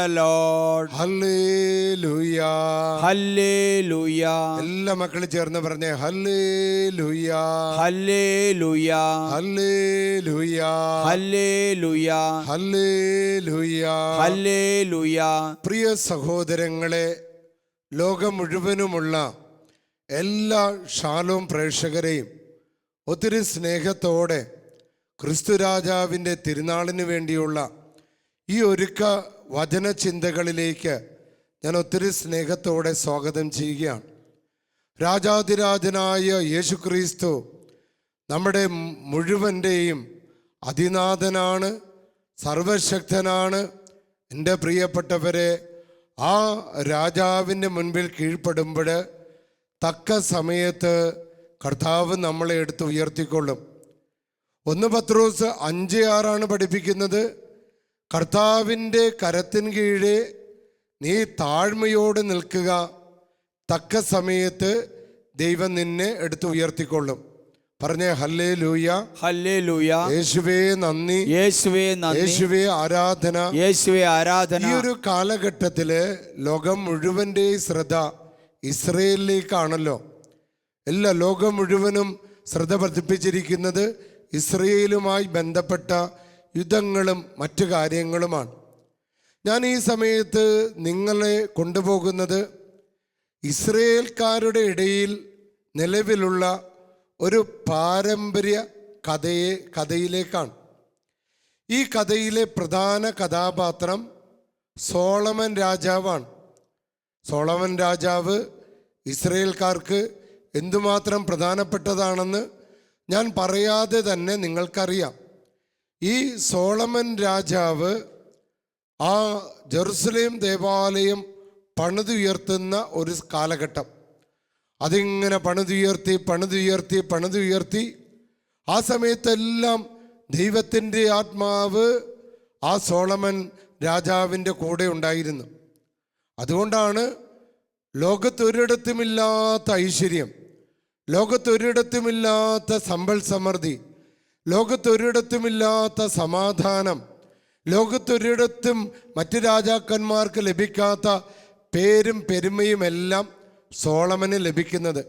The Lord hallelujah hallelujah എല്ലാ മക്കളും ചേർന്ന് പറഞ്ഞേ hallelujah hallelujah hallelujah hallelujah hallelujah hallelujah പ്രിയ സഹോദരങ്ങളെ ലോകം മുഴുവനുമുള്ള എല്ലാ ഷാലോം പ്രേക്ഷകരെയും ഒത്തിരി സ്നേഹത്തോടെ ക്രിസ്തുരാജാവിന്റെ തിരുനാളിന് വേണ്ടിയുള്ള ഈ ഒരുക്ക വചനചിന്തകളിലേക്ക് ഞാൻ ഒത്തിരി സ്നേഹത്തോടെ സ്വാഗതം ചെയ്യുകയാണ്. രാജാതിരാജനായ യേശു ക്രിസ്തു നമ്മുടെ മുഴുവന്റെയും അതിനാഥനാണ് സർവശക്തനാണ്. എന്റെ പ്രിയപ്പെട്ടവരെ ആ രാജാവിന്റെ മുൻപിൽ കീഴ്പ്പെടുമ്പോൾ തക്ക സമയത്ത് കർത്താവ് നമ്മളെ എടുത്ത് ഉയർത്തിക്കൊള്ളും. ഒന്ന് പത്രോസ് അഞ്ച് ആറാണ് പഠിപ്പിക്കുന്നത്. കർത്താവിന്റെ കരത്തിന് കീഴേ നീ താഴ്മയോട് നിൽക്കുക. തക്ക സമയത്ത് ദൈവം നിന്നെ എടുത്തു ഉയർത്തിക്കൊള്ളും. പറഞ്ഞേ ഹല്ലേ ലൂയ ഹല്ലേ ലൂയ യേശുവേ നന്ദി. യേശുവേ നന്ദി. യേശുവേ ആരാധന. യേശുവേ ആരാധന. ഈ ഒരു കാലഘട്ടത്തിൽ ലോകം മുഴുവന്റെ ശ്രദ്ധ ഇസ്രയേലിലേക്കാണല്ലോ. എല്ലാ ലോകം മുഴുവനും ശ്രദ്ധ പതിപ്പിച്ചിരിക്കുന്നത് ഇസ്രയേലുമായി ബന്ധപ്പെട്ട യുദ്ധങ്ങളും മറ്റു കാര്യങ്ങളുമാണ്. ഞാൻ ഈ സമയത്ത് നിങ്ങളെ കൊണ്ടുപോകുന്നത് ഇസ്രയേൽക്കാരുടെ ഇടയിൽ നിലവിലുള്ള ഒരു പാരമ്പര്യ കഥയെ കഥയിലേക്കാണ്. ഈ കഥയിലെ പ്രധാന കഥാപാത്രം സോളമൻ രാജാവാണ്. സോളമൻ രാജാവ് ഇസ്രയേൽക്കാർക്ക് എന്തുമാത്രം പ്രധാനപ്പെട്ടതാണെന്ന് ഞാൻ പറയാതെ തന്നെ നിങ്ങൾക്കറിയാം. ഈ സോളമൻ രാജാവ് ആ ജെറുസലേം ദേവാലയം പണിതുയർത്തുന്ന ഒരു കാലഘട്ടം. അതിങ്ങനെ പണിതുയർത്തി പണിതുയർത്തി പണിതുയർത്തി ആ സമയത്തെല്ലാം ദൈവത്തിന്റെ ആത്മാവ് ആ സോളമൻ രാജാവിന്റെ കൂടെ ഉണ്ടായിരുന്നു. അതുകൊണ്ടാണ് ലോകത്തൊരിടത്തുമില്ലാത്ത ഐശ്വര്യം ലോകത്തൊരിടത്തുമില്ലാത്ത സമ്പൽ സമൃദ്ധി ലോകത്തൊരിടത്തുമില്ലാത്ത സമാധാനം ലോകത്തൊരിടത്തും മറ്റ് രാജാക്കന്മാർക്ക് ലഭിക്കാത്ത പേരും പെരുമയും എല്ലാം സോളമന് ലഭിക്കുന്നത്.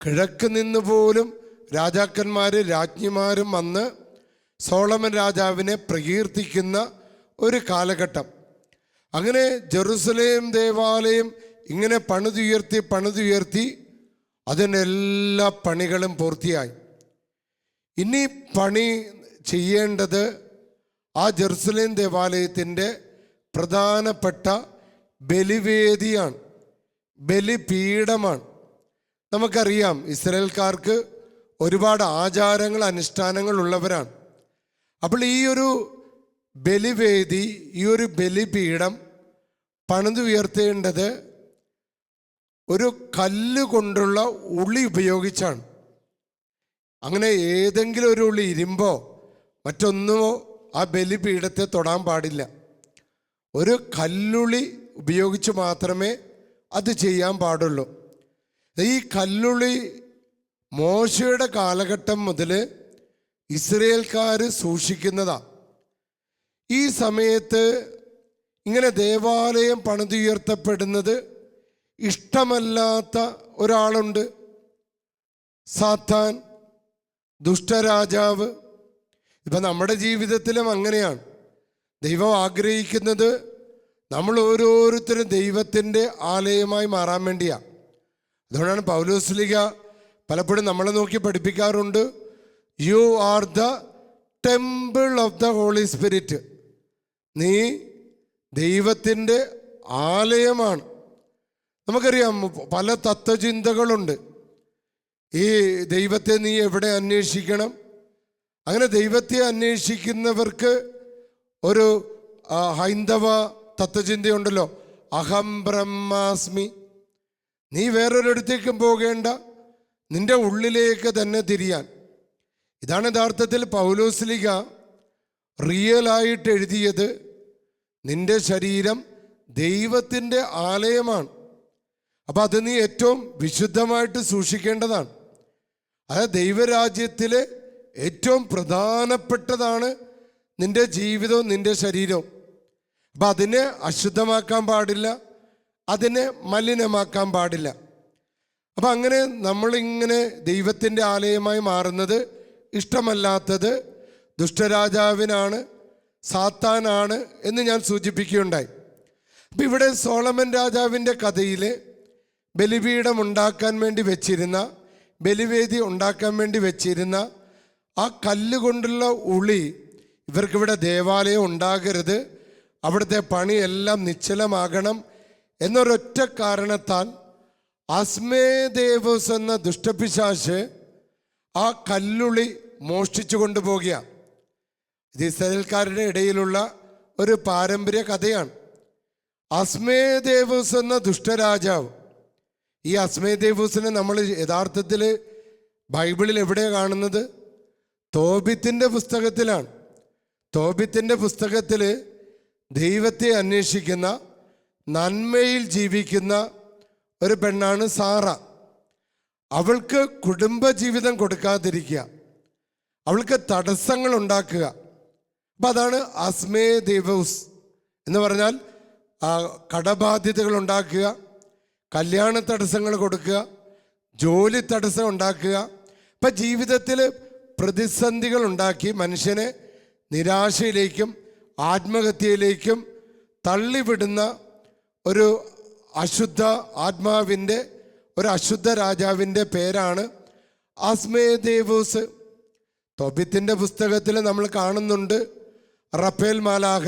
കിഴക്ക് നിന്ന് പോലും രാജാക്കന്മാരും രാജ്ഞിമാരും വന്ന് സോളമൻ രാജാവിനെ പ്രകീർത്തിക്കുന്ന ഒരു കാലഘട്ടം. അങ്ങനെ ജെറുസലേം ദേവാലയം ഇങ്ങനെ പണിതുയർത്തി പണിതുയർത്തി അതിന്റെ എല്ലാ പണികളും പൂർത്തിയായി. ഇനി പണി ചെയ്യേണ്ടത് ആ ജെറുസലേം ദേവാലയത്തിന്റെ പ്രധാനപ്പെട്ട ബലിവേദിയാണ്. ബലിപീഠമാണ്. നമുക്കറിയാം ഇസ്രയേൽക്കാർക്ക് ഒരുപാട് ആചാരങ്ങൾ അനുഷ്ഠാനങ്ങൾ ഉള്ളവരാണ്. അപ്പോൾ ഈ ഒരു ബലിവേദി ഈ ഒരു ബലിപീഠം പണിതുയർത്തേണ്ടത് ഒരു കല്ല് കൊണ്ടുള്ള ഉളി ഉപയോഗിച്ചാണ്. അങ്ങനെ ഏതെങ്കിലും ഒരു ഉള്ളി ഇരുമ്പോ മറ്റൊന്നുമോ ആ ബലിപീഠത്തെ തൊടാൻ പാടില്ല. ഒരു കല്ലുള്ളി ഉപയോഗിച്ച് മാത്രമേ അത് ചെയ്യാൻ പാടുള്ളൂ. ഈ കല്ലുള്ളി മോശയുടെ കാലഘട്ടം മുതൽ ഇസ്രയേൽക്കാർ സൂക്ഷിക്കുന്നതാ. ഈ സമയത്ത് ഇങ്ങനെ ദേവാലയം പണിതുയർത്തപ്പെടുന്നത് ഇഷ്ടമല്ലാത്ത ഒരാളുണ്ട്. സാത്താൻ ദുഷ്ടരാജാവ്. ഇപ്പം നമ്മുടെ ജീവിതത്തിലും അങ്ങനെയാണ്. ദൈവം ആഗ്രഹിക്കുന്നത് നമ്മൾ ഓരോരുത്തരും ദൈവത്തിന്റെ ആലയമായി മാറാൻ വേണ്ടിയാണ് അതുകൊണ്ടാണ് പൗലോസ്ലിക പലപ്പോഴും നമ്മളെ നോക്കി പഠിപ്പിക്കാറുണ്ട് you are the temple of the Holy Spirit നീ ദൈവത്തിന്റെ ആലയമാണ്. നമുക്കറിയാം പല തത്വചിന്തകളുണ്ട്. ഈ ദൈവത്തെ നീ എവിടെ അന്വേഷിക്കണം? അങ്ങനെ ദൈവത്തെ അന്വേഷിക്കുന്നവർക്ക് ഒരു ഹൈന്ദവ തത്വചിന്തയുണ്ടല്ലോ. അഹം ബ്രഹ്മാസ്മി. നീ വേറൊരിടത്തേക്കും പോകേണ്ട. നിന്റെ ഉള്ളിലേക്ക് തന്നെ തിരിയാൻ. ഇതാണ് യഥാർത്ഥത്തിൽ പൗലോസ്ലിക റിയലായിട്ട് എഴുതിയത്. നിന്റെ ശരീരം ദൈവത്തിന്റെ ആലയമാണ്. അപ്പം അത് നീ ഏറ്റവും വിശുദ്ധമായിട്ട് സൂക്ഷിക്കേണ്ടതാണ്. അത് ദൈവരാജ്യത്തിലെ ഏറ്റവും പ്രധാനപ്പെട്ടതാണ് നിന്റെ ജീവിതവും നിന്റെ ശരീരവും. അപ്പം അതിനെ അശുദ്ധമാക്കാൻ പാടില്ല അതിനെ മലിനമാക്കാൻ പാടില്ല. അപ്പം അങ്ങനെ നമ്മളിങ്ങനെ ദൈവത്തിന്റെ ആലയമായി മാറുന്നത് ഇഷ്ടമല്ലാത്തത് ദുഷ്ടരാജാവിനാണ് സാത്താനാണ് എന്ന് ഞാൻ സൂചിപ്പിക്കുകയുണ്ടായി. അപ്പം ഇവിടെ സോളമൻ രാജാവിന്റെ കഥയിൽ ബലിപീഠം ഉണ്ടാക്കാൻ വേണ്ടി വെച്ചിരുന്ന ബലിവേദി ഉണ്ടാക്കാൻ വേണ്ടി വെച്ചിരുന്ന ആ കല്ലുകൊണ്ടുള്ള ഉളി ഇവർക്കിവിടെ ദേവാലയം ഉണ്ടാകരുത്. അവിടുത്തെ പണിയെല്ലാം നിശ്ചലമാകണം എന്നൊരൊറ്റ കാരണത്താൽ അസ്മേദേവസ് എന്ന ദുഷ്ടപിശാശ് ആ കല്ലുളി മോഷ്ടിച്ചു കൊണ്ടുപോകുക. ഇത് ഇസ്രയേൽക്കാരുടെ ഇടയിലുള്ള ഒരു പാരമ്പര്യ കഥയാണ്. അസ്മേദേവസ് എന്ന ദുഷ്ടരാജാവ് ഈ അസ്മേദേവൂസിനെ നമ്മൾ യഥാർത്ഥത്തിൽ ബൈബിളിൽ എവിടെയാണ് കാണുന്നത്? തോബിത്തിന്റെ പുസ്തകത്തിലാണ്. തോബിത്തിന്റെ പുസ്തകത്തിൽ ദൈവത്തെ അന്വേഷിക്കുന്ന നന്മയിൽ ജീവിക്കുന്ന ഒരു പെണ്ണാണ് സാറ. അവൾക്ക് കുടുംബജീവിതം കൊടുക്കാതിരിക്കുക. അവൾക്ക് തടസ്സങ്ങൾ ഉണ്ടാക്കുക. അപ്പം അതാണ് അസ്മേ ദേവൂസ് എന്ന് പറഞ്ഞാൽ കടബാധ്യതകൾ ഉണ്ടാക്കുക. കല്യാണ തടസ്സങ്ങൾ കൊടുക്കുക ജോലി തടസ്സം ഉണ്ടാക്കുക. ഇപ്പം ജീവിതത്തിൽ പ്രതിസന്ധികൾ ഉണ്ടാക്കി മനുഷ്യനെ നിരാശയിലേക്കും ആത്മഹത്യയിലേക്കും തള്ളിവിടുന്ന ഒരു അശുദ്ധ ആത്മാവിന്റെ ഒരു അശുദ്ധ രാജാവിന്റെ പേരാണ് അസ്മേദേവൂസ് തോബിത്തിന്റെ പുസ്തകത്തിൽ നമ്മൾ കാണുന്നുണ്ട് റഫേൽ മാലാഹ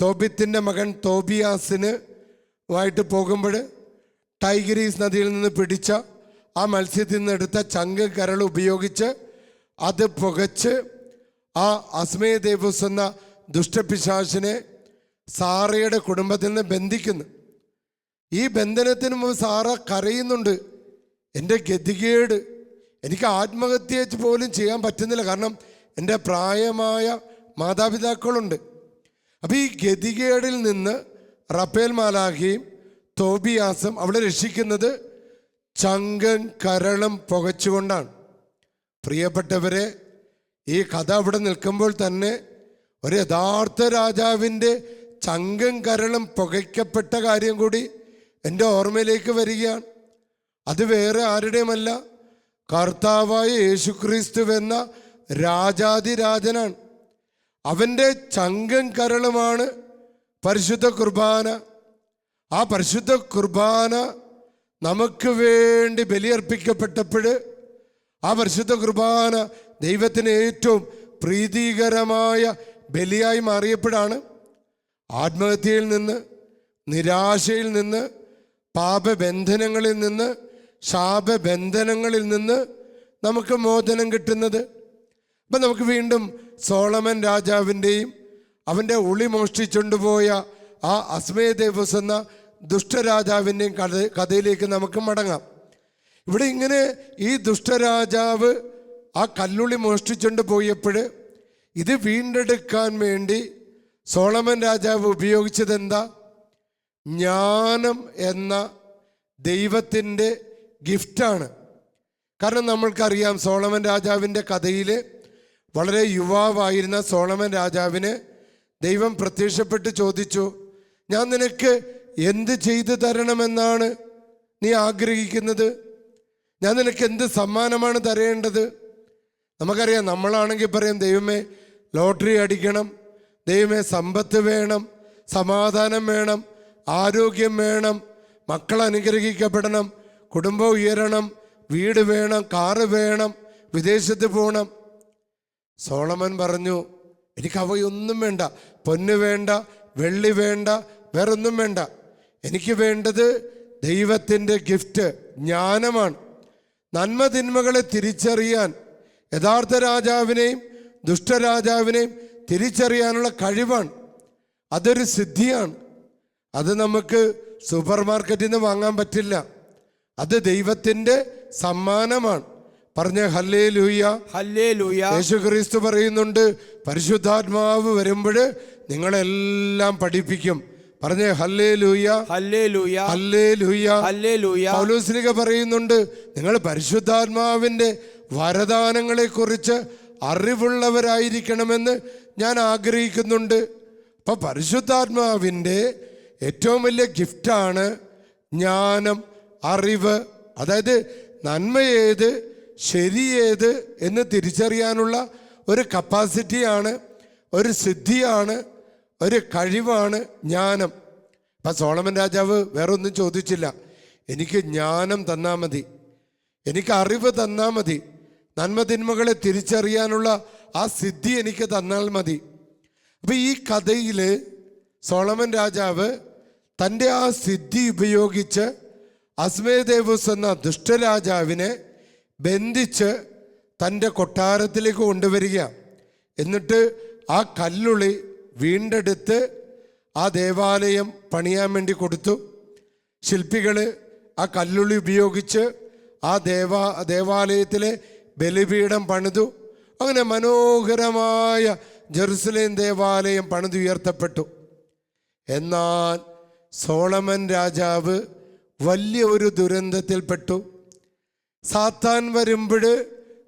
തോബിത്തിന്റെ മകൻ തോബിയാസിന് ആയിട്ട് പോകുമ്പോൾ ടൈഗരീസ് നദിയിൽ നിന്ന് പിടിച്ച ആ മത്സ്യത്തിൽ നിന്ന് എടുത്ത ചങ്ക് കരൾ ഉപയോഗിച്ച് അത് പുകച്ച് ആ അസ്മയ ദേവസ് എന്ന ദുഷ്ടപിശാശിനെ സാറയുടെ കുടുംബത്തിൽ നിന്ന് ബന്ധിക്കുന്നു. ഈ ബന്ധനത്തിന് മുമ്പ് സാറ കരയുന്നുണ്ട്. എന്റെ ഗതികേട്. എനിക്ക് ആത്മഹത്യ പോലും ചെയ്യാൻ പറ്റുന്നില്ല. കാരണം എന്റെ പ്രായമായ മാതാപിതാക്കളുണ്ട്. അപ്പോൾ ഈ ഗതികേടിൽ നിന്ന് റഫേൽ മാലാഖിയും തോബിയാസും അവിടെ രക്ഷിക്കുന്നത് ചങ്കൻ കരളം പുകച്ചുകൊണ്ടാണ്. പ്രിയപ്പെട്ടവരെ ഈ കഥ അവിടെ നിൽക്കുമ്പോൾ തന്നെ ഒരു യഥാർത്ഥ രാജാവിന്റെ ചങ്കം കരളും പുകയ്ക്കപ്പെട്ട കാര്യം കൂടി എന്റെ ഓർമ്മയിലേക്ക് വരികയാണ്. അത് വേറെ ആരുടെയുമല്ല കർത്താവായ യേശുക്രിസ്തു എന്ന രാജാതിരാജനാണ്. അവന്റെ ചങ്കം കരളുമാണ് പരിശുദ്ധ കുർബാന. ആ പരിശുദ്ധ കുർബാന നമുക്ക് വേണ്ടി ബലിയർപ്പിക്കപ്പെട്ടപ്പോൾ ആ പരിശുദ്ധ കുർബാന ദൈവത്തിന് ഏറ്റവും പ്രീതികരമായ ബലിയായി മാറിയപ്പോഴാണ് ആത്മഹത്യയിൽ നിന്ന് നിരാശയിൽ നിന്ന് പാപബന്ധനങ്ങളിൽ നിന്ന് ശാപബന്ധനങ്ങളിൽ നിന്ന് നമുക്ക് മോചനം കിട്ടുന്നത്. അപ്പം നമുക്ക് വീണ്ടും സോളമൻ രാജാവിന്റെയും അവന്റെ ഉളി മോഷ്ടിച്ചുകൊണ്ടുപോയ ആ അസ്മയ ദേവസ് എന്ന ദുഷ്ടരാജാവിന്റെയും കഥ കഥയിലേക്ക് നമുക്ക് മടങ്ങാം. ഇവിടെ ഇങ്ങനെ ഈ ദുഷ്ടരാജാവ് ആ കല്ലുള്ളി മോഷ്ടിച്ചുകൊണ്ട് പോയപ്പോൾ ഇത് വീണ്ടെടുക്കാൻ വേണ്ടി സോളമൻ രാജാവ് ഉപയോഗിച്ചത് എന്താ ജ്ഞാനം എന്ന ദൈവത്തിന്റെ ഗിഫ്റ്റാണ്. കാരണം നമ്മൾക്കറിയാം സോളമൻ രാജാവിന്റെ കഥയിൽ വളരെ യുവാവായിരുന്ന സോളമൻ രാജാവിന് ദൈവം പ്രത്യക്ഷപ്പെട്ട് ചോദിച്ചു ഞാൻ നിനക്ക് എന്ത് ചെയ്തു തരണമെന്നാണ് നീ ആഗ്രഹിക്കുന്നത്? ഞാൻ നിനക്ക് എന്ത് സമ്മാനമാണ് തരേണ്ടത്? നമുക്കറിയാം നമ്മളാണെങ്കിൽ പറയും ദൈവമേ ലോട്ടറി അടിക്കണം ദൈവമേ സമ്പത്ത് വേണം സമാധാനം വേണം ആരോഗ്യം വേണം മക്കൾ അനുഗ്രഹിക്കപ്പെടണം കുടുംബം ഉയരണം വീട് വേണം കാറ് വേണം വിദേശത്ത് പോകണം. സോളമൻ പറഞ്ഞു എനിക്ക് അവയൊന്നും വേണ്ട. പൊന്ന് വേണ്ട വെള്ളി വേണ്ട വേറൊന്നും വേണ്ട. എനിക്ക് വേണ്ടത് ദൈവത്തിന്റെ ഗിഫ്റ്റ് ജ്ഞാനമാണ്. നന്മ തിന്മകളെ തിരിച്ചറിയാൻ യഥാർത്ഥ രാജാവിനെയും ദുഷ്ടരാജാവിനെയും തിരിച്ചറിയാനുള്ള കഴിവാണ്. അതൊരു സിദ്ധിയാണ്. അത് നമുക്ക് സൂപ്പർ മാർക്കറ്റിൽ നിന്ന് വാങ്ങാൻ പറ്റില്ല. അത് ദൈവത്തിന്റെ സമ്മാനമാണ്. പറഞ്ഞ ഹല്ലേ ലൂയ ഹല്ലേ ലൂയ യേശു ക്രിസ്തു പറയുന്നുണ്ട് പരിശുദ്ധാത്മാവ് വരുമ്പോൾ നിങ്ങളെല്ലാം പഠിപ്പിക്കും. പറഞ്ഞേ ഹല്ലേ ലൂയ ഹല്ലേ ലൂയ ഹല്ലേ ലൂയ ഹല്ലേ ലൂയ പൗലോസ്ലിക പറയുന്നുണ്ട് നിങ്ങൾ പരിശുദ്ധാത്മാവിന്റെ വരദാനങ്ങളെക്കുറിച്ച് അറിവുള്ളവരായിരിക്കണമെന്ന് ഞാൻ ആഗ്രഹിക്കുന്നുണ്ട്. അപ്പൊ പരിശുദ്ധാത്മാവിന്റെ ഏറ്റവും വലിയ ഗിഫ്റ്റാണ് ജ്ഞാനം അറിവ്. അതായത് നന്മ ഏത് ശരി ഏത് എന്ന് തിരിച്ചറിയാനുള്ള ഒരു കപ്പാസിറ്റിയാണ് ഒരു സിദ്ധിയാണ് ഒരു കഴിവാണ് ജ്ഞാനം. ഇപ്പം സോളമൻ രാജാവ് വേറെ ഒന്നും ചോദിച്ചില്ല. എനിക്ക് ജ്ഞാനം തന്നാൽ മതി. എനിക്ക് അറിവ് തന്നാൽ മതി. നന്മതിന്മകളെ തിരിച്ചറിയാനുള്ള ആ സിദ്ധി എനിക്ക് തന്നാൽ മതി. അപ്പൊ ഈ കഥയിൽ സോളമൻ രാജാവ് തന്റെ ആ സിദ്ധി ഉപയോഗിച്ച് അസ്മേദേവസ് എന്ന ദുഷ്ടരാജാവിനെ ബന്ധിച്ച് തന്റെ കൊട്ടാരത്തിലേക്ക് കൊണ്ടുവരിക. എന്നിട്ട് ആ കല്ലുളി വീണ്ടെടുത്ത് ആ ദേവാലയം പണിയാൻ വേണ്ടി കൊടുത്തു. ശില്പികൾ ആ കല്ലുള്ളി ഉപയോഗിച്ച് ആ ദേവാ ദേവാലയത്തിലെ ബലിപീഠം പണിതു. അങ്ങനെ മനോഹരമായ ജെറുസലേം ദേവാലയം പണിതുയർത്തപ്പെട്ടു എന്നാൽ സോളമൻ രാജാവ് വലിയ ഒരു ദുരന്തത്തിൽപ്പെട്ടു. സാത്താൻ വരുമ്പോൾ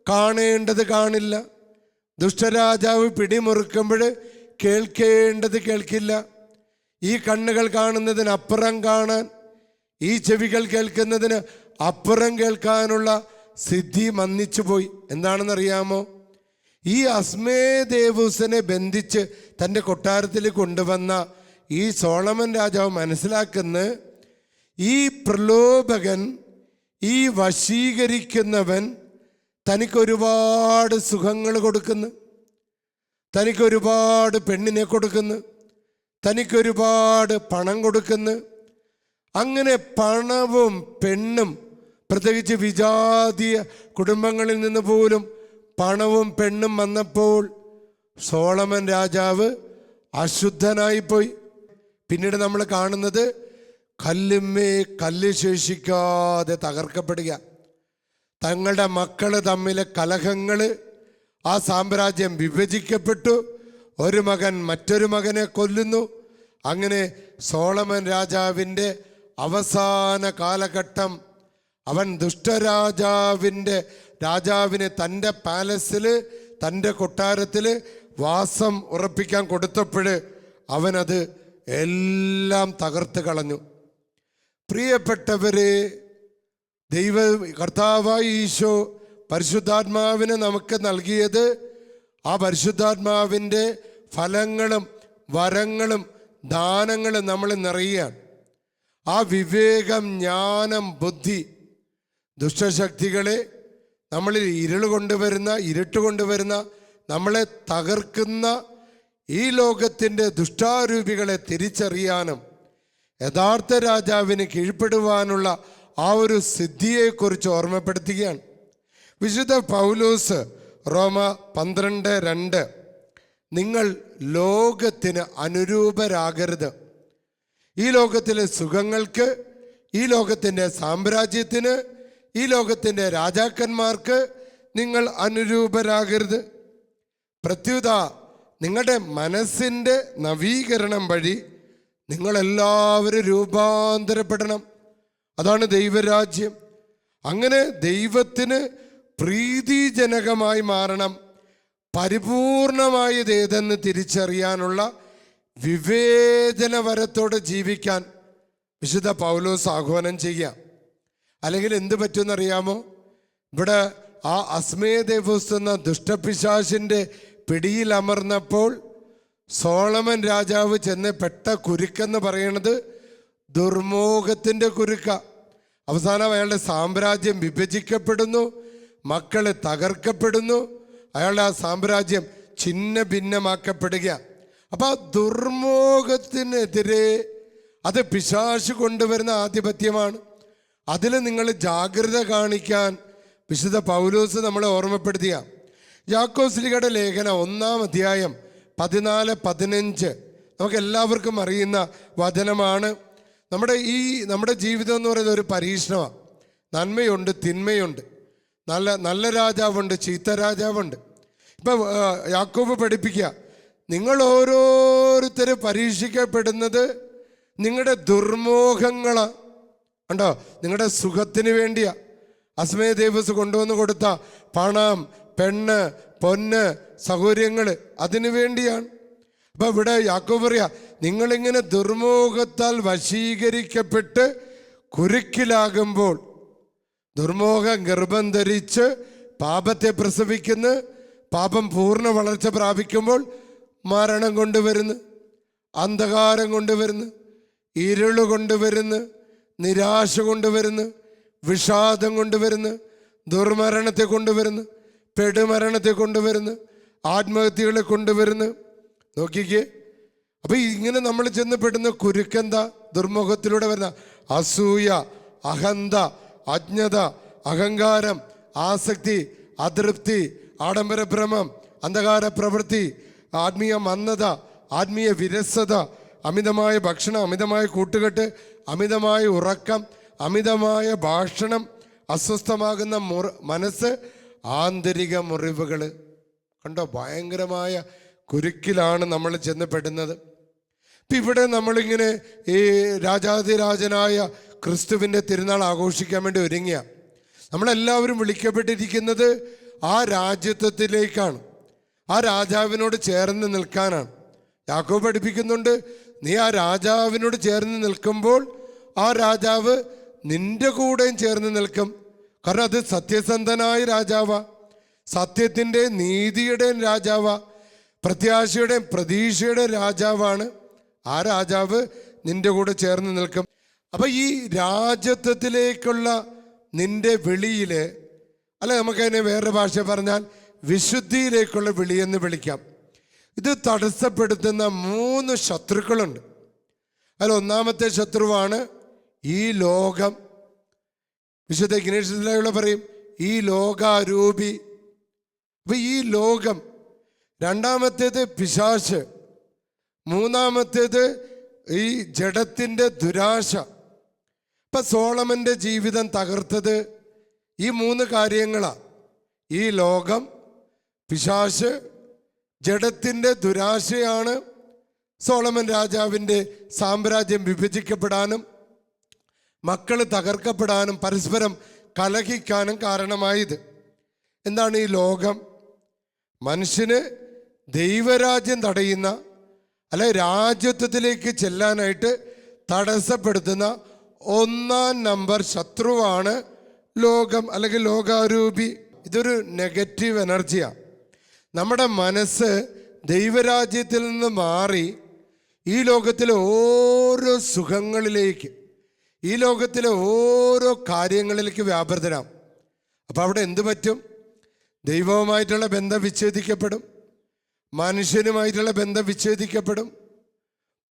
കാണേണ്ടത് കാണില്ല. ദുഷ്ടരാജാവ് പിടിമുറുക്കുമ്പോൾ കേൾക്കേണ്ടത് കേൾക്കില്ല. ഈ കണ്ണുകൾ കാണുന്നതിനപ്പുറം കാണാൻ ഈ ചെവികൾ കേൾക്കുന്നതിന് അപ്പുറം കേൾക്കാനുള്ള സിദ്ധി മന്നിച്ചു പോയി എന്താണെന്നറിയാമോ? ഈ അസ്മേ ദേവൂസിനെ ബന്ധിച്ച് തന്റെ കൊട്ടാരത്തിൽ കൊണ്ടുവന്ന ഈ സോളമൻ രാജാവ് മനസ്സിലാക്കുന്ന ഈ പ്രലോഭകൻ ഈ വശീകരിക്കുന്നവൻ തനിക്ക് ഒരുപാട് സുഖങ്ങൾ കൊടുക്കുന്നു. തനിക്ക് ഒരുപാട് പെണ്ണിനെ കൊടുക്കുന്നു. തനിക്ക് ഒരുപാട് പണം കൊടുക്കുന്നു. അങ്ങനെ പണവും പെണ്ണും പ്രത്യേകിച്ച് വിജാതീയ കുടുംബങ്ങളിൽ നിന്ന് പോലും പണവും പെണ്ണും വന്നപ്പോൾ സോളമൻ രാജാവ് അശുദ്ധനായിപ്പോയി. പിന്നീട് നമ്മൾ കാണുന്നത് കല്ലുമ്മേ കല്ല് ശേഷിക്കാതെ തകർക്കപ്പെടുക. തങ്ങളുടെ മക്കൾ തമ്മിലെ കലഹങ്ങൾ ആ സാമ്രാജ്യം വിഭജിക്കപ്പെട്ടു. ഒരു മകൻ മറ്റൊരു മകനെ കൊല്ലുന്നു. അങ്ങനെ സോളമൻ രാജാവിന്റെ അവസാന കാലഘട്ടം അവൻ ദുഷ്ടരാജാവിന്റെ രാജാവിനെ തന്റെ പാലസിൽ തന്റെ കൊട്ടാരത്തിൽ വാസം ഉറപ്പിക്കാൻ കൊടുത്തപ്പോൾ അവനത് എല്ലാം തകർത്ത് കളഞ്ഞു. പ്രിയപ്പെട്ടവരെ ദൈവ കർത്താവായി ഈശോ പരിശുദ്ധാത്മാവിനെ നമുക്ക് നൽകിയത് ആ പരിശുദ്ധാത്മാവിന്റെ ഫലങ്ങളും വരങ്ങളും ദാനങ്ങളും നമ്മൾ നിറയുകയാണ്. ആ വിവേകം ജ്ഞാനം ബുദ്ധി ദുഷ്ടശക്തികളെ നമ്മളിൽ ഇരുൾ കൊണ്ടുവരുന്ന ഇരുട്ട് കൊണ്ടുവരുന്ന നമ്മളെ തകർക്കുന്ന ഈ ലോകത്തിന്റെ ദുഷ്ടാരൂപികളെ തിരിച്ചറിയാനും യഥാർത്ഥ രാജാവിന് കീഴ്പ്പെടുവാനുള്ള ആ ഒരു സിദ്ധിയെക്കുറിച്ച് ഓർമ്മപ്പെടുത്തുകയാണ്. വിശുദ്ധ പൗലൂസ് റോമ പന്ത്രണ്ട് രണ്ട്. നിങ്ങൾ ലോകത്തിന് അനുരൂപരാകരുത്. ഈ ലോകത്തിലെ സുഖങ്ങൾക്ക് ഈ ലോകത്തിന്റെ സാമ്രാജ്യത്തിന് ഈ ലോകത്തിന്റെ രാജാക്കന്മാർക്ക് നിങ്ങൾ അനുരൂപരാകരുത്. പ്രത്യുത നിങ്ങളുടെ മനസ്സിന്റെ നവീകരണം വഴി നിങ്ങളെല്ലാവരും രൂപാന്തരപ്പെടണം. അതാണ് ദൈവരാജ്യം. അങ്ങനെ ദൈവത്തിന് പ്രീതിജനകമായി മാറണം. പരിപൂർണമായത് ഏതെന്ന് തിരിച്ചറിയാനുള്ള വിവേചനവരത്തോടെ ജീവിക്കാൻ വിശുദ്ധ പൗലോസ് ആഹ്വാനം ചെയ്യാം അല്ലെങ്കിൽ എന്ത് പറ്റുമെന്നറിയാമോ? ഇവിടെ ആ അസ്മേ ദേവൂസ് എന്ന ദുഷ്ടപിശാശിന്റെ പിടിയിൽ അമർന്നപ്പോൾ സോളമൻ രാജാവ് ചെന്ന് പെട്ട കുരുക്കെന്ന് പറയണത് ദുർമോഹത്തിന്റെ കുരുക്ക. അവസാനം അയാളുടെ സാമ്രാജ്യം വിഭജിക്കപ്പെടുന്നു. മക്കൾ തകർക്കപ്പെടുന്നു. അയാളുടെ ആ സാമ്രാജ്യം ഛിന്ന ഭിന്നമാക്കപ്പെടുക അപ്പൊ ആ ദുർമോഹത്തിനെതിരെ അത് പിശാശ് കൊണ്ടുവരുന്ന ആധിപത്യമാണ്. അതിൽ നിങ്ങൾ ജാഗ്രത കാണിക്കാൻ വിശുദ്ധ പൗലോസ് നമ്മളെ ഓർമ്മപ്പെടുത്തിയ. യാക്കോസ്ലിഗയുടെ ലേഖന ഒന്നാം അധ്യായം പതിനാല് പതിനഞ്ച്. നമുക്ക് എല്ലാവർക്കും അറിയുന്ന വചനമാണ്. നമ്മുടെ ഈ നമ്മുടെ ജീവിതം എന്ന് പറയുന്നത് ഒരു പരീക്ഷണമാണ് നന്മയുണ്ട് തിന്മയുണ്ട്. നല്ല നല്ല രാജാവുണ്ട് ചീത്ത രാജാവുണ്ട്. ഇപ്പം യാക്കോബ് പഠിപ്പിക്കുക. നിങ്ങൾ ഓരോരുത്തരും പരീക്ഷിക്കപ്പെടുന്നത് നിങ്ങളുടെ ദുർമോഹങ്ങളാണ് കണ്ടോ? നിങ്ങളുടെ സുഖത്തിന് വേണ്ടിയാ. അസ്മയ ദേവസ് കൊണ്ടുവന്ന് കൊടുത്ത പണം പെണ്ണ് പൊന്ന് സൗകര്യങ്ങൾ അതിനു വേണ്ടിയാണ്. അപ്പൊ ഇവിടെ യാക്കോ പറയാ നിങ്ങളിങ്ങനെ ദുർമോഹത്താൽ വശീകരിക്കപ്പെട്ട് കുരുക്കിലാകുമ്പോൾ ദുർമോഹം ഗർഭം ധരിച്ച് പാപത്തെ പ്രസവിക്കുന്നു. പാപം പൂർണ വളർച്ച പ്രാപിക്കുമ്പോൾ മരണം കൊണ്ടുവരുന്നു. അന്ധകാരം കൊണ്ടുവരുന്നു. ഇരുൾ കൊണ്ടുവരുന്നു. നിരാശ കൊണ്ടുവരുന്നു. വിഷാദം കൊണ്ടുവരുന്നു. ദുർമരണത്തെ കൊണ്ടുവരുന്നു. പെടുമരണത്തെ കൊണ്ടുവരുന്നു. ആത്മഹത്യകളെ കൊണ്ടുവരുന്നു. നോക്കിക്കേ. അപ്പൊ ഇങ്ങനെ നമ്മൾ ചെന്ന് പെടുന്ന കുരുക്കെന്താ? ദുർമുഖത്തിലൂടെ വരുന്ന അസൂയ അഹന്ത അജ്ഞത അഹങ്കാരം ആസക്തി അതൃപ്തി ആഡംബര ഭ്രമം അന്ധകാര പ്രവൃത്തി ആത്മീയ മന്ദത ആത്മീയ വിരസത അമിതമായ ഭക്ഷണം അമിതമായ കൂട്ടുകെട്ട് അമിതമായ ഉറക്കം അമിതമായ ഭാഷണം അസ്വസ്ഥമാകുന്ന മുറ മനസ്സ് ആന്തരിക മുറിവുകൾ കണ്ടോ? ഭയങ്കരമായ കുരുക്കിലാണ് നമ്മൾ ചെന്നപ്പെടുന്നത് ഇപ്പം ഇവിടെ നമ്മളിങ്ങനെ ഈ രാജാതിരാജനായ ക്രിസ്തുവിന്റെ തിരുനാൾ ആഘോഷിക്കാൻ വേണ്ടി ഒരുങ്ങിയ നമ്മളെല്ലാവരും വിളിക്കപ്പെട്ടിരിക്കുന്നത് ആ രാജ്യത്വത്തിലേക്കാണ്. ആ രാജാവിനോട് ചേർന്ന് നിൽക്കാനാണ്. യാക്കോ പഠിപ്പിക്കുന്നുണ്ട് നീ ആ രാജാവിനോട് ചേർന്ന് നിൽക്കുമ്പോൾ ആ രാജാവ് നിന്റെ കൂടെയും ചേർന്ന് നിൽക്കും. കാരണം അത് സത്യസന്ധനായ രാജാവ. സത്യത്തിന്റെ നീതിയുടെയും രാജാവ. പ്രത്യാശയുടെയും പ്രതീക്ഷയുടെ രാജാവാണ്. ആ രാജാവ് നിന്റെ കൂടെ ചേർന്ന് നിൽക്കും. അപ്പൊ ഈ രാജത്വത്തിലേക്കുള്ള നിന്റെ വിളിയിൽ അല്ല നമുക്കതിനെ വേറെ ഭാഷ പറഞ്ഞാൽ വിശുദ്ധിയിലേക്കുള്ള വിളിയെന്ന് വിളിക്കാം. ഇത് തടസ്സപ്പെടുത്തുന്ന മൂന്ന് ശത്രുക്കളുണ്ട്. അതിൽ ഒന്നാമത്തെ ശത്രുവാണ് ഈ ലോകം. വിശുദ്ധ ഗണേശ പറയും ഈ ലോകാരൂപി. അപ്പൊ ഈ ലോകം രണ്ടാമത്തേത് പിശാശ് മൂന്നാമത്തേത് ഈ ജഡത്തിന്റെ ദുരാശ. ഇപ്പൊ സോളമന്റെ ജീവിതം തകർത്തത് ഈ മൂന്ന് കാര്യങ്ങളാണ് ഈ ലോകം പിശാശ് ജഡത്തിന്റെ ദുരാശയാണ് സോളമൻ രാജാവിന്റെ സാമ്രാജ്യം വിഭജിക്കപ്പെടാനും മക്കൾ തകർക്കപ്പെടാനും പരസ്പരം കലഹിക്കാനും കാരണമായത്. എന്താണ് ഈ ലോകം? മനുഷ്യന് ദൈവരാജ്യം തടയുന്ന അല്ലെ രാജ്യത്വത്തിലേക്ക് ചെല്ലാനായിട്ട് തടസ്സപ്പെടുത്തുന്ന ഒന്നാം നമ്പർ ശത്രുവാണ് ലോകം അല്ലെങ്കിൽ ലോകാരൂപി. ഇതൊരു നെഗറ്റീവ് എനർജിയാണ് നമ്മുടെ മനസ്സ് ദൈവരാജ്യത്തിൽ നിന്ന് മാറി ഈ ലോകത്തിലെ ഓരോ സുഖങ്ങളിലേക്ക് ഈ ലോകത്തിലെ ഓരോ കാര്യങ്ങളിലേക്ക് വ്യാപൃതരാം അപ്പം അവിടെ എന്ത് പറ്റും? ദൈവവുമായിട്ടുള്ള ബന്ധം വിച്ഛേദിക്കപ്പെടും. മനുഷ്യനുമായിട്ടുള്ള ബന്ധം വിച്ഛേദിക്കപ്പെടും.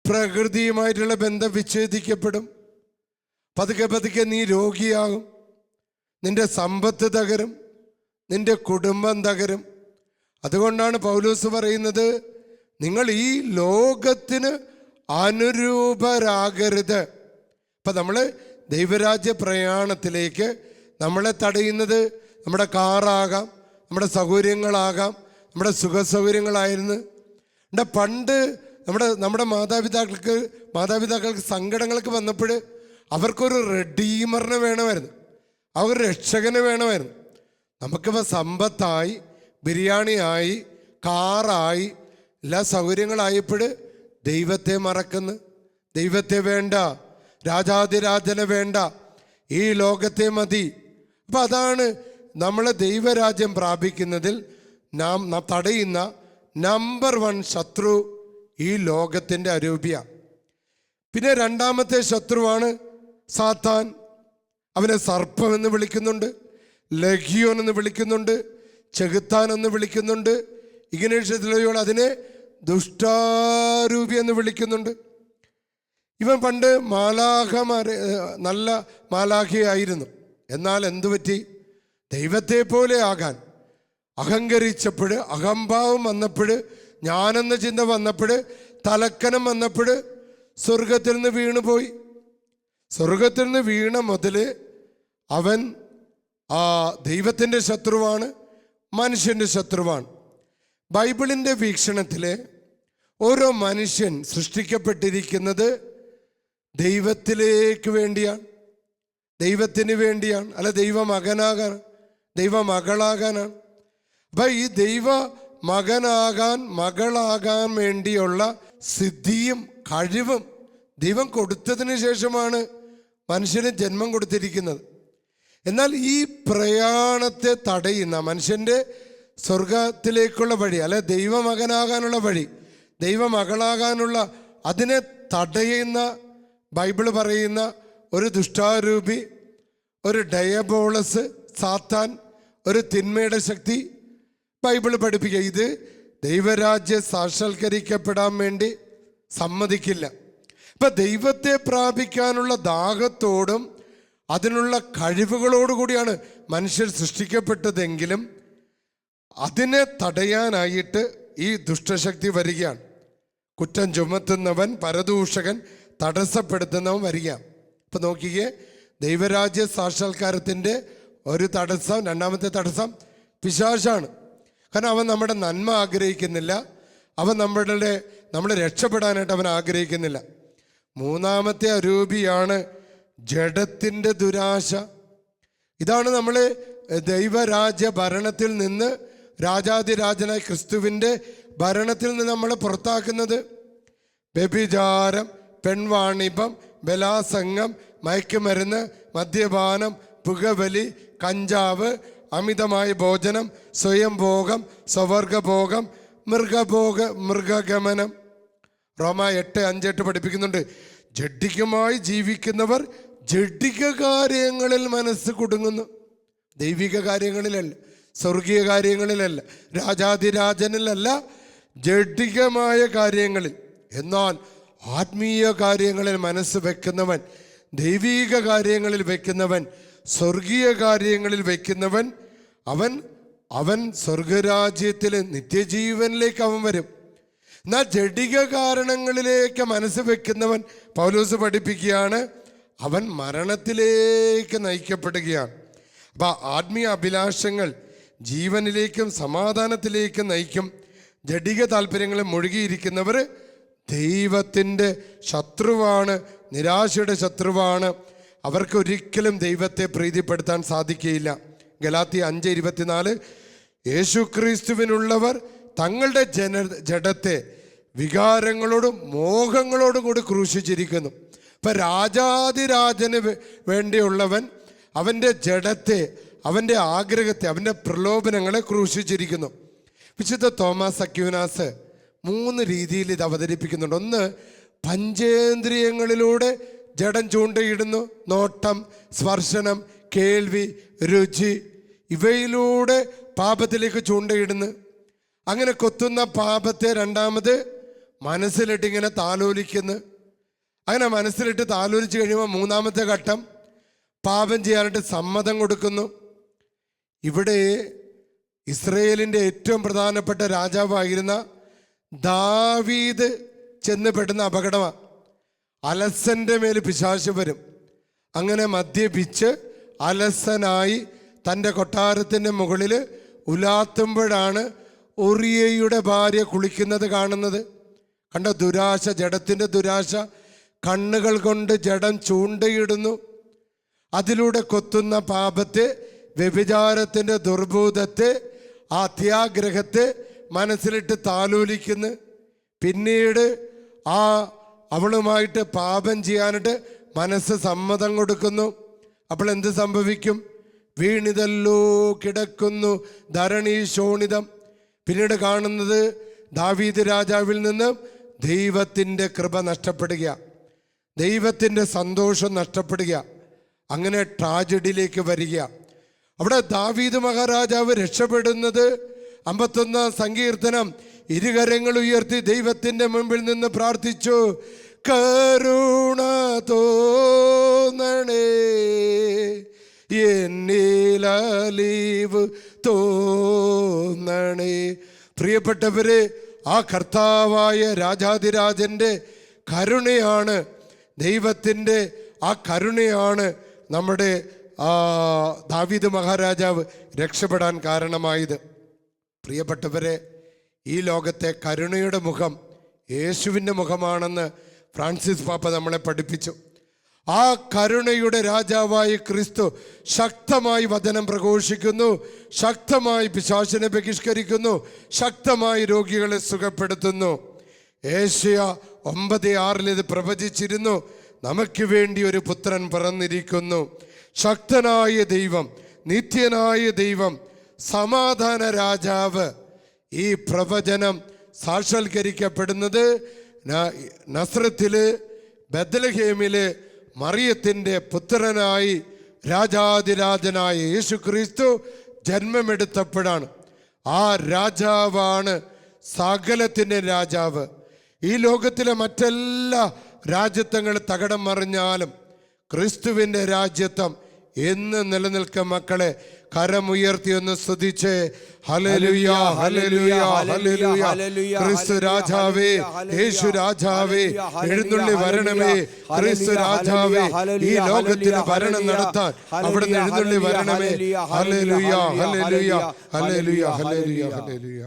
പ്രകൃതിയുമായിട്ടുള്ള ബന്ധം വിച്ഛേദിക്കപ്പെടും. പതുക്കെ പതുക്കെ നീ രോഗിയാകും. നിന്റെ സമ്പത്ത് തകരും. നിന്റെ കുടുംബം തകരും. അതുകൊണ്ടാണ് പൗലൂസ് പറയുന്നത് നിങ്ങൾ ഈ ലോകത്തിന് അനുരൂപരാകരുത്. ഇപ്പം നമ്മൾ ദൈവരാജ്യ പ്രയാണത്തിലേക്ക് നമ്മളെ തടയുന്നത് നമ്മുടെ കാറാകാം നമ്മുടെ സൗകര്യങ്ങളാകാം നമ്മുടെ സുഖസൗകര്യങ്ങളായിരുന്നു. എന്റെ പണ്ട് നമ്മുടെ നമ്മുടെ മാതാപിതാക്കൾക്ക് മാതാപിതാക്കൾക്ക് സങ്കടങ്ങൾക്ക് വന്നപ്പോൾ അവർക്കൊരു റെഡീമറിനെ വേണമായിരുന്നു. അവർ രക്ഷകന് വേണമായിരുന്നു. നമുക്കിപ്പോൾ സമ്പത്തായി ബിരിയാണിയായി കാറായി എല്ലാ സൗകര്യങ്ങളായപ്പോൾ ദൈവത്തെ മറക്കുന്നു. ദൈവത്തെ വേണ്ട രാജാതിരാജനെ വേണ്ട ഈ ലോകത്തെ മതി. അപ്പം അതാണ് നമ്മൾ ദൈവരാജ്യം പ്രാപിക്കുന്നതിൽ നാം തടയുന്ന നമ്പർ വൺ ശത്രു ഈ ലോകത്തിന്റെ അരൂപ്യ. പിന്നെ രണ്ടാമത്തെ ശത്രുവാണ് സാത്താൻ അവനെ സർപ്പം എന്ന് വിളിക്കുന്നുണ്ട് ലഘിയോൻ എന്ന് വിളിക്കുന്നുണ്ട് ചെകുത്താൻ എന്ന് വിളിക്കുന്നുണ്ട് ഇങ്ങനെ ഇഗ്നേഷ്യത്തിലയോൾ അതിനെ ദുഷ്ടാരൂപി എന്ന് വിളിക്കുന്നുണ്ട്. ഇവൻ പണ്ട് മാലാഖമാരെ നല്ല മാലാഖയായിരുന്നു. എന്നാൽ എന്തു പറ്റി? ദൈവത്തെ പോലെ ആകാൻ. അഹങ്കരിച്ചപ്പോൾ അഹംഭാവം വന്നപ്പോൾ ഞാനെന്ന ചിന്ത വന്നപ്പോൾ തലക്കനം വന്നപ്പോൾ സ്വർഗത്തിൽ നിന്ന് വീണുപോയി. സ്വർഗത്തിൽ നിന്ന് വീണ മുതൽ അവൻ ആ ദൈവത്തിന്റെ ശത്രുവാണ് മനുഷ്യന്റെ ശത്രുവാണ്. ബൈബിളിന്റെ വീക്ഷണത്തിൽ ഓരോ മനുഷ്യൻ സൃഷ്ടിക്കപ്പെട്ടിരിക്കുന്നത് ദൈവത്തിലേക്ക് വേണ്ടിയാണ്. ദൈവത്തിന് വേണ്ടിയാണ്. അല്ല ദൈവമകനാകാൻ ദൈവമകളാകാനാണ്. അപ്പം ഈ ദൈവ മകനാകാൻ മകളാകാൻ വേണ്ടിയുള്ള സിദ്ധിയും കഴിവും ദൈവം കൊടുത്തതിന് ശേഷമാണ് മനുഷ്യന് ജന്മം കൊടുത്തിരിക്കുന്നത്. എന്നാൽ ഈ പ്രയാണത്തെ തടയുന്ന മനുഷ്യന്റെ സ്വർഗത്തിലേക്കുള്ള വഴി അല്ലെ ദൈവമകനാകാനുള്ള വഴി ദൈവമകളാകാനുള്ള അതിനെ തടയുന്ന ബൈബിൾ പറയുന്ന ഒരു ദുഷ്ടാരൂപി ഒരു ഡയബോളസ് സാത്താൻ ഒരു തിന്മയുടെ ശക്തി ബൈബിൾ പഠിപ്പിക്കുക. ഇത് ദൈവരാജ്യം സാക്ഷാത്കരിക്കപ്പെടാൻ വേണ്ടി സമ്മതിക്കില്ല. ഇപ്പൊ ദൈവത്തെ പ്രാപിക്കാനുള്ള ദാഹത്തോടും അതിനുള്ള കഴിവുകളോടുകൂടിയാണ് മനുഷ്യർ സൃഷ്ടിക്കപ്പെട്ടതെങ്കിലും അതിനെ തടയാനായിട്ട് ഈ ദുഷ്ടശക്തി വരികയാണ്. കുറ്റം ചുമത്തുന്നവൻ പരദൂഷകൻ തടസ്സപ്പെടുത്തുന്നവൻ വരിക ഇപ്പൊ നോക്കിക്കേ ദൈവരാജ്യ സാക്ഷാത്കാരത്തിന്റെ ഒരു തടസ്സം രണ്ടാമത്തെ തടസ്സം പിശാശാണ്. കാരണം അവൻ നമ്മുടെ നന്മ ആഗ്രഹിക്കുന്നില്ല. അവൻ നമ്മളുടെ നമ്മളെ രക്ഷപ്പെടാനായിട്ട് അവൻ ആഗ്രഹിക്കുന്നില്ല. മൂന്നാമത്തെ അരൂപിയാണ് ജഡത്തിന്റെ ദുരാശ. ഇതാണ് നമ്മൾ ദൈവരാജ്യ ഭരണത്തിൽ നിന്ന് രാജാതിരാജനായ ക്രിസ്തുവിന്റെ ഭരണത്തിൽ നിന്ന് നമ്മളെ പുറത്താക്കുന്നത്. വ്യഭിചാരം പെൺവാണിഭം ബലാസംഗം മയക്കുമരുന്ന് മദ്യപാനം പുകവലി കഞ്ചാവ് അമിതമായ ഭോജനം സ്വയംഭോഗം സ്വവർഗഭോഗം മൃഗഭോഗ മൃഗഗമനം. റോമ എട്ട് അഞ്ചെട്ട് പഠിപ്പിക്കുന്നുണ്ട്. ജഡികമായി ജീവിക്കുന്നവർ ജഡ്ഡിക കാര്യങ്ങളിൽ മനസ്സ് കുടുങ്ങുന്നു. ദൈവിക കാര്യങ്ങളിലല്ല സ്വർഗീയ കാര്യങ്ങളിലല്ല രാജാതിരാജനിലല്ല ജഡ്ഡികമായ കാര്യങ്ങളിൽ. എന്നാൽ ആത്മീയ കാര്യങ്ങളിൽ മനസ്സ് വെക്കുന്നവൻ ദൈവീക കാര്യങ്ങളിൽ വെക്കുന്നവൻ സ്വർഗീയ കാര്യങ്ങളിൽ വെക്കുന്നവൻ അവൻ അവൻ സ്വർഗരാജ്യത്തിലെ നിത്യജീവനിലേക്ക് അവൻ വരും. എന്നാൽ ജഡിക കാരണങ്ങളിലേക്ക് മനസ്സ് വെക്കുന്നവൻ പൗലോസ് പഠിപ്പിക്കുകയാണ്. അവൻ മരണത്തിലേക്ക് നയിക്കപ്പെടുകയാണ്. അപ്പൊ ആത്മീയ അഭിലാഷങ്ങൾ ജീവനിലേക്കും സമാധാനത്തിലേക്കും നയിക്കും. ജഡിക താല്പര്യങ്ങളിൽ മുഴുകിയിരിക്കുന്നവർ ദൈവത്തിന്റെ ശത്രുവാണ് നിരാശയുടെ ശത്രുവാണ്. അവർക്ക് ഒരിക്കലും ദൈവത്തെ പ്രീതിപ്പെടുത്താൻ സാധിക്കുകയില്ല. ഗലാത്തി അഞ്ച് ഇരുപത്തിനാല് യേശുക്രിസ്തുവിനുള്ളവർ തങ്ങളുടെ ജന ജഡത്തെ വികാരങ്ങളോടും മോഹങ്ങളോടും കൂടി ക്രൂശിച്ചിരിക്കുന്നു. ഇപ്പം രാജാതിരാജന് വേണ്ടിയുള്ളവൻ അവന്റെ ജഡത്തെ അവന്റെ ആഗ്രഹത്തെ അവന്റെ പ്രലോഭനങ്ങളെ ക്രൂശിച്ചിരിക്കുന്നു. വിശുദ്ധ തോമസ് അക്യൂനാസ് മൂന്ന് രീതിയിൽ ഇത് അവതരിപ്പിക്കുന്നുണ്ട്. ഒന്ന് പഞ്ചേന്ദ്രിയങ്ങളിലൂടെ ജഡം ചൂണ്ടയിടുന്നു. നോട്ടം സ്പർശനം കേൾവി രുചി ഇവയിലൂടെ പാപത്തിലേക്ക് ചൂണ്ടയിടുന്നു. അങ്ങനെ കൊത്തുന്ന പാപത്തെ രണ്ടാമത് മനസ്സിലിട്ട് ഇങ്ങനെ താലോലിക്കുന്നു. അങ്ങനെ മനസ്സിലിട്ട് താലോലിച്ച് കഴിയുമ്പോൾ മൂന്നാമത്തെ ഘട്ടം പാപം ചെയ്യാനായിട്ട് സമ്മതം കൊടുക്കുന്നു. ഇവിടെ ഇസ്രയേലിന്റെ ഏറ്റവും പ്രധാനപ്പെട്ട രാജാവായിരുന്ന ദാവീദ് ചെന്ന് പെടുന്ന അപകടമാണ് അലസന്റെ മേൽ പിശാശ് വരും. അങ്ങനെ മദ്യപിച്ച് അലസനായി തന്റെ കൊട്ടാരത്തിന്റെ മുകളിൽ ഉലാത്തുമ്പോഴാണ് ഒറിയയുടെ ഭാര്യ കുളിക്കുന്നത് കാണുന്നത്. കണ്ട? ദുരാശ ജഡത്തിന്റെ ദുരാശ. കണ്ണുകൾ കൊണ്ട് ജഡം ചൂണ്ടയിടുന്നു. അതിലൂടെ കൊത്തുന്ന പാപത്തെ വ്യഭിചാരത്തിന്റെ ദുർഭൂതത്തെ ആത്യാഗ്രഹത്തെ മനസ്സിലിട്ട് താലോലിക്കുന്നു. പിന്നീട് ആ അവളുമായിട്ട് പാപം ചെയ്യാനായിട്ട് മനസ്സ് സമ്മതം കൊടുക്കുന്നു. അപ്പോൾ എന്ത് സംഭവിക്കും? വീണിതല്ലോ കിടക്കുന്നു ധരണീ ശോണിതം പിന്നീട് കാണുന്നത് ദാവീദ് രാജാവിൽ നിന്ന് ദൈവത്തിന്റെ കൃപ നഷ്ടപ്പെടുക. ദൈവത്തിന്റെ സന്തോഷം നഷ്ടപ്പെടുക. അങ്ങനെ ട്രാജഡിയിലേക്ക് വരിക. അവിടെ ദാവീദ് മഹാരാജാവ് രക്ഷപ്പെടുന്നത് അമ്പത്തൊന്നാം സങ്കീർത്തനം. ഇരുകരങ്ങൾ ഉയർത്തി ദൈവത്തിന്റെ മുമ്പിൽ നിന്ന് പ്രാർത്ഥിച്ചു കരുണ തോന്നണേ എന്നിലീവ് തോന്നണേ പ്രിയപ്പെട്ടവരെ ആ കർത്താവായ രാജാതിരാജന്റെ കരുണയാണ് ദൈവത്തിന്റെ ആ കരുണയാണ് നമ്മുടെ ആ ദാവീദ് മഹാരാജാവ് രക്ഷപ്പെടാൻ കാരണമായത്. പ്രിയപ്പെട്ടവരെ ഈ ലോകത്തെ കരുണയുടെ മുഖം യേശുവിന്റെ മുഖമാണെന്ന് ഫ്രാൻസിസ് പാപ്പ നമ്മളെ പഠിപ്പിച്ചു. ആ കരുണയുടെ രാജാവായ ക്രിസ്തു ശക്തമായി വചനം പ്രഘോഷിക്കുന്നു ശക്തമായി പിശാചിനെ ബഹിഷ്കരിക്കുന്നു ശക്തമായി രോഗികളെ സുഖപ്പെടുത്തുന്നു. ഏഷ്യ ഒമ്പത് ആറിൽ ഇത് പ്രവചിച്ചിരുന്നു നമുക്ക് വേണ്ടി ഒരു പുത്രൻ പിറന്നിരിക്കുന്നു. ശക്തനായ ദൈവം നിത്യനായ ദൈവം സമാധാന രാജാവ്. ഈ പ്രവചനം സാക്ഷാത്കരിക്കപ്പെടുന്നത് നസ്രത്തിൽ ബദലഹേമിൽ മറിയത്തിന്റെ പുത്രനായി രാജാതിരാജനായ യേശു ക്രിസ്തു ജന്മമെടുത്തപ്പോഴാണ്. ആ രാജാവാണ് സകലത്തിന്റെ രാജാവ്. ഈ ലോകത്തിലെ മറ്റെല്ലാ രാജ്യത്വങ്ങൾ തകടം മറിഞ്ഞാലും ക്രിസ്തുവിന്റെ രാജ്യത്വം എന്ന് നിലനിൽക്കും മക്കളെ. കരമുയർത്തി ഒന്ന് സ്തുതിച്ച് ക്രിസ്തു രാജാവേ യേശു രാജാവേ എഴുന്നള്ളി വരണമേ ക്രിസ്തു രാജാവേ ഈ ലോകത്തിന് ഭരണം നടത്താൻ അവിടുന്ന് എഴുന്നള്ളി വരണമേ hallelujah hallelujah hallelujah hallelujah hallelujah